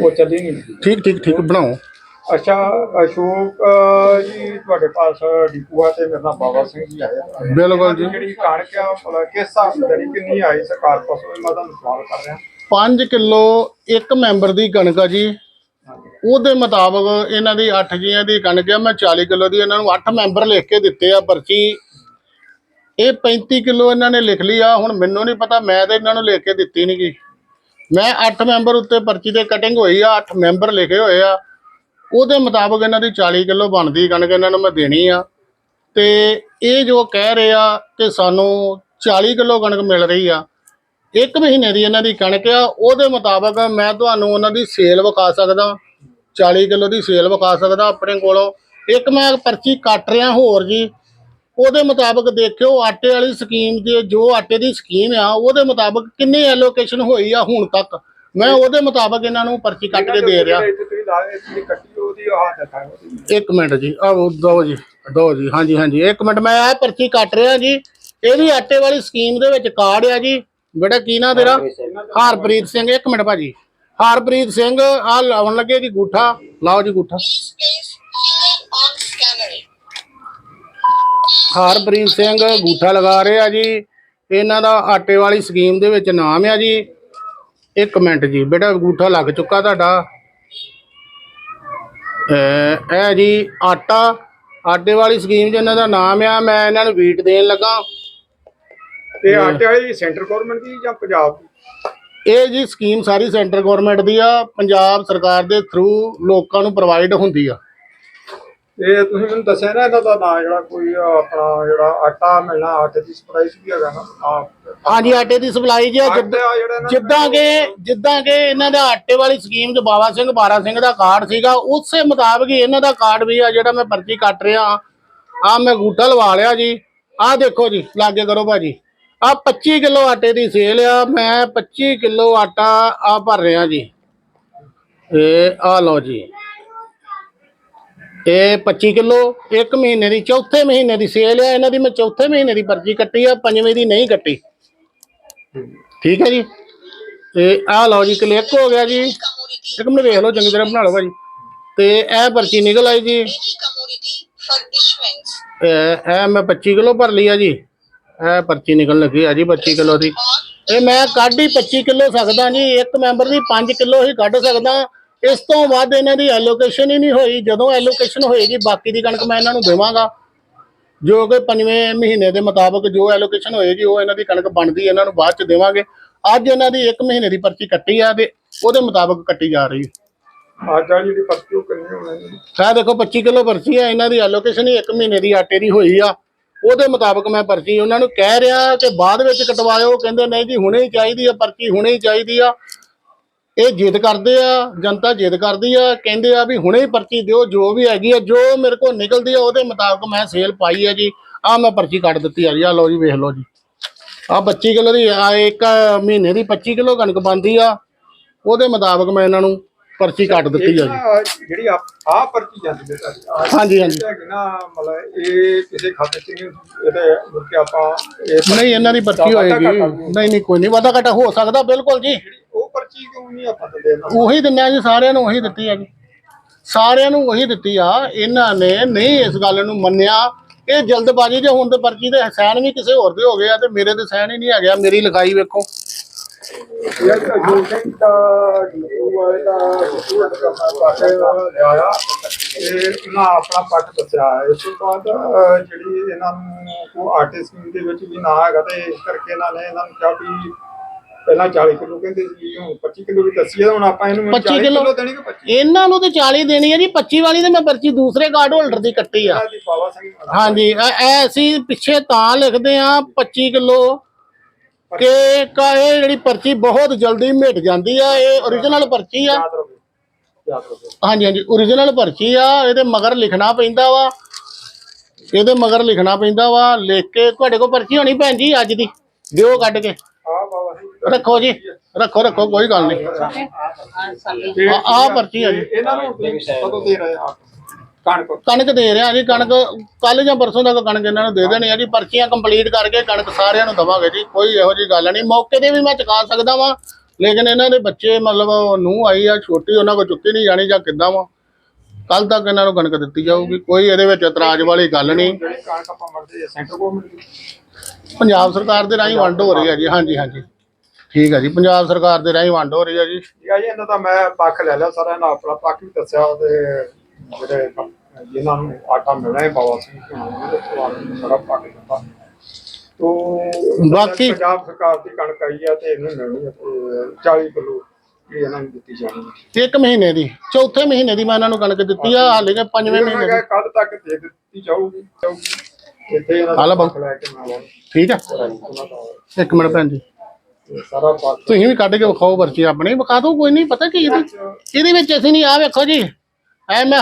ਉਹ ਚੱਲੀ ਨਹੀਂ ਠੀਕ ਠੀਕ ਠੀਕ ਬਣਾਓ। ਅੱਛਾ ਅਸ਼ੋਕ ਅਹ, ਜੀ ਤੁਹਾਡੇ ਪਾਸ ਡਿਪੂਆ ਤੇ ਮੇਰਾ ਨਾਮ ਬਾਬਾ ਸਿੰਘ ਜੀ ਆਏ ਆ। ਬਿਲਕੁਲ ਜੀ। ਜਿਹੜੀ ਕਣਕ ਆ ਮਤਲਬ ਕਿਸ ਹਿਸਾਬ ਦੀ ਕਿੰਨੀ ਆਈ ਸਰਕਾਰ ਪਾਸੋਂ ਇਹ ਮੈਂ ਤੁਹਾਨੂੰ ਸਵਾਲ ਕਰ ਰਿਹਾ। 5 ਕਿਲੋ ਇੱਕ ਮੈਂਬਰ ਦੀ ਕਣਕ ਆ ਜੀ। ਉਹਦੇ ਮੁਤਾਬਕ ਇਹਨਾਂ ਦੀ 8 ਜੀਆਂ ਦੀ ਕਣਕ ਆ ਮੈਂ 40 ਕਿਲੋ ਦੀ ਇਹਨਾਂ ਨੂੰ 8 ਮੈਂਬਰ ਲਿਖ ਕੇ ਦਿੱਤੇ ਆ ਪਰਚੀ। ਇਹ 35 ਕਿਲੋ ਇਹਨਾਂ ਨੇ ਲਿਖ ਲਈ ਆ ਹੁਣ ਮੈਨੂੰ ਨਹੀਂ ਪਤਾ ਮੈਂ ਤਾਂ ਇਹਨਾਂ ਨੂੰ ਲਿਖ ਕੇ ਦਿੱਤੀ ਨਹੀਂ ਗੀ ਮੈਂ 8 ਮੈਂਬਰ ਉੱਤੇ ਪਰਚੀ ਤੇ ਕਟਿੰਗ ਹੋਈ ਆ 8 ਮੈਂਬਰ ਲਿਖੇ ਹੋਏ ਆ। ਉਹਦੇ ਮੁਤਾਬਕ ਇਹਨਾਂ ਦੀ 40 ਕਿਲੋ ਬਣਦੀ, ਕਣਕ ਇਹਨਾਂ ਨੂੰ ਮੈਂ ਦੇਣੀ ਆ। ਤੇ ਇਹ ਜੋ ਕਹਿ ਰਹੇ ਆ ਕਿ ਸਾਨੂੰ 40 ਕਿਲੋ ਕਣਕ ਮਿਲ ਰਹੀ ਆ, ਇੱਕ ਮਹੀਨੇ ਦੀ ਇਹਨਾਂ ਦੀ ਕਣਕ ਆ, ਉਹਦੇ ਮੁਤਾਬਕ ਮੈਂ ਤੁਹਾਨੂੰ ਉਹਨਾਂ ਦੀ ਸੇਲ ਵਿਖਾ ਸਕਦਾ 40 ਕਿਲੋ ਦੀ ਸੇਲ ਵਿਖਾ ਸਕਦਾ ਆਪਣੇ ਕੋਲੋਂ। ਇੱਕ ਮੈਂ ਪਰਚੀ ਕੱਟ ਰਿਹਾ ਹੋਰ ਜੀ ਉਹਦੇ ਮੁਤਾਬਕ ਦੇਖਿਓ ਆਟੇ ਵਾਲੀ ਸਕੀਮ ਦੇ ਜੋ ਆਟੇ ਦੀ ਸਕੀਮ ਆ ਉਹਦੇ ਮੁਤਾਬਕ ਕਿੰਨੀ ਐਲੋਕੇਸ਼ਨ ਹੋਈ ਆ ਹੁਣ ਤੱਕ? ਮੈਂ ਉਹਦੇ ਮੁਤਾਬਕ ਇਹਨਾਂ ਨੂੰ ਪਰਚੀ ਕੱਟ ਕੇ ਦੇ ਰਿਹਾ। ਇੱਕ ਮਿੰਟ ਜੀ ਆ ਦੋ ਜੀ ਦੋ ਜੀ ਹਾਂਜੀ ਹਾਂਜੀ ਇੱਕ ਮਿੰਟ ਮੈਂ ਇਹ ਪਰਚੀ ਕੱਟ ਰਿਹਾ ਜੀ। ਇਹ ਵੀ ਆਟੇ ਵਾਲੀ ਸਕੀਮ ਦੇ ਵਿੱਚ ਕਾਰਡ ਆ ਜੀ। ਬੇਟਾ ਕੀ ਨਾਂ ਤੇਰਾ? ਹਰਪ੍ਰੀਤ ਸਿੰਘ ਇੱਕ ਮਿੰਟ ਭਾਜੀ। ਹਰਪ੍ਰੀਤ ਸਿੰਘ ਆ ਲਾਉਣ ਲੱਗੇ ਜੀ ਗੂਠਾ। ਲਾਓ ਜੀ ਗੂਠਾ। ਹਰਪ੍ਰੀਤ ਸਿੰਘ ਗੂਠਾ ਲਗਾ ਰਹੇ ਜੀ। ਇਹਨਾਂ ਦਾ ਆਟੇ ਵਾਲੀ ਸਕੀਮ ਦੇ ਵਿੱਚ ਨਾਮ ਆ ਜੀ। ਇੱਕ ਮਿੰਟ ਜੀ ਬੇਟਾ ਗੂਠਾ ਲੱਗ ਚੁੱਕਾ ਤੁਹਾਡਾ। ਇਹ ਇਹ ਜੀ ਆਟਾ ਆਟੇ ਵਾਲੀ ਸਕੀਮ 'ਚ ਇਹਨਾਂ ਦਾ ਨਾਮ ਆ ਮੈਂ ਇਹਨਾਂ ਨੂੰ ਵੀਟ ਦੇਣ ਲੱਗਾ। ਤੇ ਆਟੇ ਵਾਲੀ ਸੈਂਟਰ ਗਵਰਨਮੈਂਟ ਦੀ ਜਾਂ ਪੰਜਾਬ ਦੀ? ਇਹ ਜੀ ਸਕੀਮ ਸਾਰੀ ਸੈਂਟਰ ਗਵਰਨਮੈਂਟ ਦੀ ਆ ਪੰਜਾਬ ਸਰਕਾਰ ਦੇ ਥਰੂ ਲੋਕਾਂ ਨੂੰ ਪ੍ਰੋਵਾਈਡ ਹੁੰਦੀ ਆ। ਇਹ ਤੁਸੀਂ ਮੈਨੂੰ ਦੱਸਿਆ ਨਾ ਇਹਨਾਂ ਦਾ ਨਾਂ ਜਿਹੜਾ ਕੋਈ ਆਪਣਾ ਜਿਹੜਾ ਆਟਾ ਮਿਲਣਾ ਆਟੇ ਦੀ ਸਪਲਾਈ ਵੀ ਹੈਗਾ ਨਾ ਆਹ, ਹਾਂਜੀ ਆਟੇ ਦੀ ਸਪਲਾਈ ਜੀ ਆ ਜਿੱਦਾਂ ਆਟਾ ਜਿਹੜਾ ਇਹਨਾਂ ਜਿੱਦਾਂ ਕਿ ਜਿੱਦਾਂ ਕਿ ਇਹਨਾਂ ਦਾ ਆਟੇ ਵਾਲੀ ਸਕੀਮ 'ਚ ਬਾਬਾ ਸਿੰਘ ਬਾਰਾ ਸਿੰਘ ਦਾ ਕਾਰਡ ਸੀਗਾ ਉਸੇ ਮੁਤਾਬਕ ਹੀ ਇਹਨਾਂ ਦਾ ਕਾਰਡ ਵੀ ਆ ਜਿਹੜਾ ਮੈਂ ਪਰਚੀ ਕੱਟ ਰਿਹਾ ਆ ਮੈਂ ਗੂਠਾ ਲਵਾ ਲਿਆ ਜੀ। ਆਹ ਦੇਖੋ ਜੀ ਲਾਗੇ ਕਰੋ ਭਾਜੀ। ਆ 25 ਕਿਲੋ ਆਟੇ ਦੀ ਸੇਲ ਆ ਮੈਂ 25 ਕਿਲੋ ਆਟਾ ਆ ਭਰ ਰਿਹਾ ਜੀ। ਇਹ ਆ ਲਓ ਜੀ। ਇਹ 25 ਕਿਲੋ, ਇੱਕ ਮਹੀਨੇ ਦੀ, ਚੌਥੇ ਮਹੀਨੇ ਦੀ ਸੇਲ ਆ, ਇਹਨਾਂ ਦੀ ਮੈਂ ਚੌਥੇ ਮਹੀਨੇ ਦੀ ਪਰਚੀ ਕੱਟੀ ਆ, ਪੰਜਵੇਂ ਦੀ ਨਹੀਂ ਕੱਟੀ। ਠੀਕ ਹੈ ਜੀ? ਤੇ ਆਹ ਲਓ ਜੀ ਕਲਿੱਕ ਹੋ ਗਿਆ ਜੀ। ਇੱਕ ਮਿੰਟ ਵੇਖ ਲਓ, ਚੰਗੀ ਤਰ੍ਹਾਂ ਬਣਾ ਲਓ ਭਾਜੀ। ਤੇ ਇਹ ਪਰਚੀ ਨਿਕਲ ਆਈ ਜੀ। ਇਹ ਮੈਂ 25 ਕਿਲੋ ਭਰ ਲਈ ਆ ਜੀ। ਇਹ ਪਰਚੀ ਨਿਕਲਣ ਲੱਗੀ ਆ ਜੀ 25 ਕਿਲੋ ਦੀ। on ਇਹ ਮੈਂ ਕੱਢ ਹੀ 25 ਕਿਲੋ ਸਕਦਾ ਜੀ। ਇੱਕ ਮੈਂਬਰ ਦੀ 5 ਕਿਲੋ ਹੀ ਕੱਢ ਸਕਦਾ। ਇਸ ਤੋਂ ਵੱਧ ਇਹਨਾਂ ਦੀ ਐਲੋਕੇਸ਼ਨ ਹੀ ਨਹੀਂ ਹੋਈ। ਜਦੋਂ ਐਲੋਕੇਸ਼ਨ ਹੋਏਗੀ ਬਾਕੀ ਦੀ ਕਣਕ ਮੈਂ ਇਹਨਾਂ ਨੂੰ ਦੇਵਾਂਗਾ। ਜੋ ਕਿ ਪੰਜਵੇਂ ਮਹੀਨੇ ਦੇ ਮੁਤਾਬਕ ਜੋ ਐਲੋਕੇਸ਼ਨ ਹੋਏਗੀ ਉਹ ਇਹਨਾਂ ਦੀ ਕਣਕ ਬਣਦੀ ਇਹਨਾਂ ਨੂੰ ਬਾਅਦ ਚ ਦੇਵਾਂਗੇ। ਅੱਜ ਇਹਨਾਂ ਦੀ 1 ਮਹੀਨੇ ਦੀ ਪਰਚੀ ਕੱਟੀ ਆ ਤੇ ਉਹਦੇ ਮੁਤਾਬਕ ਕੱਟੀ ਜਾ ਰਹੀ ਹੈ। ਆਟਾ ਜਿਹੜੀ ਪਰਚੀ ਉਹ ਕਿੰਨੀ ਹੋਣੀ ਹੈ ਦੇਖੋ 25 ਕਿਲੋ ਪਰਚੀ ਹੈ ਇਹਨਾਂ ਦੀ ਐਲੋਕੇਸ਼ਨ ਹੀ 1 ਮਹੀਨੇ ਦੀ ਆਟੇ ਦੀ ਹੋਈ ਆ। ਉਹਦੇ ਮੁਤਾਬਕ ਮੈਂ ਪਰਚੀ ਉਹਨਾਂ ਨੂੰ ਕਹਿ ਰਿਹਾ ਕਿ ਬਾਅਦ ਵਿੱਚ ਕਟਵਾਇਓ। ਕਹਿੰਦੇ ਨਹੀਂ ਜੀ ਹੁਣੇ ਹੀ ਚਾਹੀਦੀ ਆ ਪਰਚੀ ਹੁਣੇ ਹੀ ਚਾਹੀਦੀ ਆ। ਇਹ ਜਿੱਦ ਕਰਦੇ ਆ ਜਨਤਾ ਜਿੱਦ ਕਰਦੀ ਆ ਕਹਿੰਦੇ ਆ ਵੀ ਹੁਣੇ ਹੀ ਪਰਚੀ ਦਿਓ ਜੋ ਵੀ ਹੈਗੀ ਆ ਜੋ ਮੇਰੇ ਕੋਲ ਨਿਕਲਦੀ ਆ ਉਹਦੇ ਮੁਤਾਬਕ ਮੈਂ ਸੇਲ ਪਾਈ ਆ ਜੀ। ਆ ਮੈਂ ਪਰਚੀ ਕੱਢ ਦਿੱਤੀ ਆ ਜੀ ਆ ਲਓ ਜੀ ਵੇਖ ਲਓ ਜੀ। ਆ 25 ਕਿਲੋ ਦੀ ਆ ਇੱਕ ਮਹੀਨੇ ਦੀ 25 ਕਿਲੋ ਕਣਕ ਬਣਦੀ ਆ ਉਹਦੇ ਮੁਤਾਬਕ ਮੈਂ ਇਹਨਾਂ ਨੂੰ ਪਰਚੀ ਕੱਟ ਦਿੱਤੀ ਆ ਜੀ। ਜਿਹੜੀ ਆ ਆਹ ਪਰਚੀ ਜਾਂਦੀ ਹੈ ਤੁਹਾਡੀ ਹਾਂਜੀ ਹਾਂਜੀ। ਨਾ ਮਤਲਬ ਇਹ ਕਿਸੇ ਖਾਤੇ 'ਚ ਨਹੀਂ ਹੁੰਦੀ। ਇਹਦੇ ਮੁੜ ਕੇ ਆਪਾਂ ਇਹ ਨਹੀਂ ਇਹਨਾਂ ਦੀ ਪਰਚੀ ਹੋਏਗੀ। ਨਹੀਂ ਨਹੀਂ ਕੋਈ ਨਹੀਂ ਵਾਧਾ ਘਾਟਾ ਹੋ ਸਕਦਾ ਬਿਲਕੁਲ ਜੀ। ਉਹ ਪਰਚੀ ਕਿਉਂ ਨਹੀਂ ਆਪਾਂ ਦਿੰਦੇ ਇਹਨਾਂ ਉਹੀ ਆ ਜੀ ਸਾਰਿਆਂ ਨੂੰ ਉਹੀ ਦਿੱਤੀ ਆ ਜੀ। ਸਾਰਿਆਂ ਨੂੰ ਉਹੀ ਦਿੱਤੀ ਆ ਇਹਨਾਂ ਨੇ ਨਹੀਂ ਇਸ ਗੱਲ ਨੂੰ ਮੰਨਿਆ। ਇਹ ਜਲਦਬਾਜ਼ੀ ਜੇ ਹੁਣ ਤੇ ਪਰਚੀ ਦੇ ਸਾਈਨ ਵੀ ਕਿਸੇ ਹੋਰ ਦੇ ਹੋ ਗਏ ਆ ਤੇ ਮੇਰੇ ਤੇ ਸਾਈਨ ਹੀ ਨਹੀਂ ਹੈਗਾ ਮੇਰੀ ਲਿਖਾਈ ਵੇਖੋ। ਯਾਰ ਦਾ ਦਾ ਕਰਨਾ ਲਿਆਇਆ ਤੇ ਆਪਣਾ ਪੱਟ ਦੱਸਿਆ ਇਸ ਤੋਂ ਬਾਅਦ ਅਹ, ਜਿਹੜੀ ਇਹਨਾਂ ਨੂੰ ਉਹ ਆਰਟਿਸਟ ਦੇ ਵਿੱਚ ਵੀ ਨਾ ਹੈਗਾ ਤੇ ਇਸ ਕਰਕੇ ਇਹਨਾਂ ਨੇ ਇਹਨਾਂ ਨੂੰ ਕਿਹਾ ਵੀ ਪਹਿਲਾਂ 40 ਕਿਲੋ ਕਹਿੰਦੇ ਸੀ ਹੁਣ 25 ਕਿਲੋ ਵੀ ਦੱਸੀ ਹੈ ਹੁਣ ਆਪਾਂ ਇਹਨੂੰ 25 40 ਕਿੱਲੋ। ਦੇਣੀ ਕਿ 25 ਇਹਨਾਂ ਨੂੰ ਤੇ 40 ਦੇਣੀ ਹੈ ਜੀ 25 ਵਾਲੀ ਤੇ ਮੈਂ ਪਰਚੀ ਦੂਸਰੇ ਕਾਰਡ ਹੋਲਡਰ ਦੀ ਕੱਟੀ ਆ। ਹਾਂਜੀ ਇਹ ਅਸੀਂ ਪਿੱਛੇ ਤਾਂ ਲਿਖਦੇ ਆ 25 ਕਿਲੋ ਕਿ ਕਾ ਇਹ ਜਿਹੜੀ ਪਰਚੀ ਬਹੁਤ ਜਲਦੀ ਮਿਟ ਜਾਂਦੀ ਆ ਇਹ origignal ਪਰਚੀ ਆ। ਹਾਂਜੀ ਹਾਂਜੀ origignal ਪਰਚੀ ਆ ਇਹਦੇ ਮਗਰ ਲਿਖਣਾ ਪੈਂਦਾ ਵਾ। ਇਹਦੇ ਮਗਰ ਲਿਖਣਾ ਪੈਂਦਾ ਵਾ ਲਿਖ ਕੇ ਤੁਹਾਡੇ ਕੋਲ ਪਰਚੀ ਹੋਣੀ ਭੈਣ ਜੀ ਅੱਜ ਦੀ ਦਿਓ ਕੱਢ ਕੇ। ਆ ਰੱਖੋ ਜੀ ਰੱਖੋ ਰੱਖੋ ਕੋਈ ਗੱਲ ਨਹੀਂ। ਆ- ਆਹ ਪਰਚੀ ਆ ਜੀ। ਇਹਨਾਂ ਨੂੰ ਕਦੋਂ ਦੇ ਰਹੇ ਆ? ਕਣਕ। ਕਣਕ ਦੇ ਰਿਹਾ ਜੀ ਕਣਕ ਕੱਲ ਜਾਂ ਪਰਸੋਂ ਤੱਕ ਕਣਕ ਇਹਨਾਂ ਨੂੰ ਦੇ ਦੇਣੀ ਆ ਜੀ। ਪਰਚੀਆਂ ਕੰਪਲੀਟ ਕਰਕੇ ਕਣਕ ਸਾਰਿਆਂ ਨੂੰ ਦਵਾਂਗੇ ਜੀ ਕੋਈ ਇਹੋ ਜੀ ਗੱਲ ਨਹੀਂ। ਮੌਕੇ ਤੇ ਵੀ ਮੈਂ ਚੁਕਾ ਸਕਦਾ ਵਾਂ ਲੇਕਿਨ ਇਹਨਾਂ ਦੇ ਬੱਚੇ ਮਤਲਬ ਨੂੰ ਆਈ ਆ ਛੋਟੀ ਉਹਨਾਂ ਕੋ ਚੁੱਕੀ ਨਹੀਂ ਜਾਣੀ ਜਾਂ ਕਿੱਦਾਂ ਵਾ। ਕੱਲ ਤੱਕ ਇਹਨਾਂ ਨੂੰ ਕਣਕ ਦਿੱਤੀ ਜਾਊਗੀ ਕੋਈ ਇਹਦੇ ਵਿੱਚ ਇਤਰਾਜ਼ ਵਾਲੀ ਗੱਲ ਨਹੀਂ। ਪੰਜਾਬ ਸਰਕਾਰ ਦੇ ਰਾਹੀਂ ਵੰਡ ਹੋ ਰਹੀ ਹੈ ਜੀ ਹਾਂਜੀ ਹਾਂਜੀ। ਠੀਕ ਹੈ ਜੀ ਪੰਜਾਬ ਸਰਕਾਰ ਦੇ ਰਾਹੀਂ ਵੰਡ ਹੋ ਰਹੀ ਹੈ ਜੀ। ਠੀਕ ਆ ਜੀ ਇਹਨਾਂ ਦਾ ਮੈਂ ਪੱਖ ਲੈ ਲਿਆ ਸਾਰਿਆਂ ਨੇ ਆਪਣਾ ਪੱਖ ਵੀ ਦੱਸਿਆ ਤੇ ਜਿਹੜੇ ਜਿਨ੍ਹਾਂ ਨੂੰ ਆਟਾ ਮਿਲਣਾ ਹੈ ਬਾਬਾ ਸਿੰਘ ਪਰਿਵਾਰ ਸਾਰਾ ਪੱਖ ਦਿੱਤਾ। ਤੋ ਬਾਕੀ- ਪੰਜਾਬ ਸਰਕਾਰ ਦੀ ਕਣਕ ਆਈ ਆ ਤੇ ਇਹਨੂੰ ਮਿਲਣੀ ਹੈ ਤੇ 40 ਕਿਲੋ ਇਹ ਇਹਨਾਂ ਨੂੰ ਦਿੱਤੀ ਜਾਣੀ ਹੈ ਇੱਕ ਮਹੀਨੇ ਦੀ ਚੌਥੇ ਮਹੀਨੇ ਦੀ ਮੈਂ ਇਹਨਾਂ ਨੂੰ ਕਣਕ ਦਿੱਤੀ ਆ ਹਾਲੇ ਕਿ ਪੰਜਵੇਂ ਮਹੀਨੇ ਦੀ। ਕੱਲ ਤੱਕ ਦੇ ਦਿੱਤੀ ਜਾਊਗੀ ਇੱਥੇ ਇਹਨਾਂ ਦਾ ਠੀਕ ਹੈ ਦਾ ਇੱਕ ਮਿੰਟ ਭੈਣ ਜੀ। ਸਾਰਾ ਤੁਸੀਂ ਵੀ ਕੱਢ ਕੇ ਵਿਖਾਓ ਪਰਚੀ ਆਪਣੀ ਵਿਖਾ ਦਿਓ ਕੋਈ ਨਹੀਂ ਪਤਾ ਕੀ ਇਹਦੀ ਇਹਦੇ ਵਿੱਚ ਅਸੀਂ ਨਹੀਂ ਆ ਵੇਖੋ ਜੀ। ਐ ਮੈਂ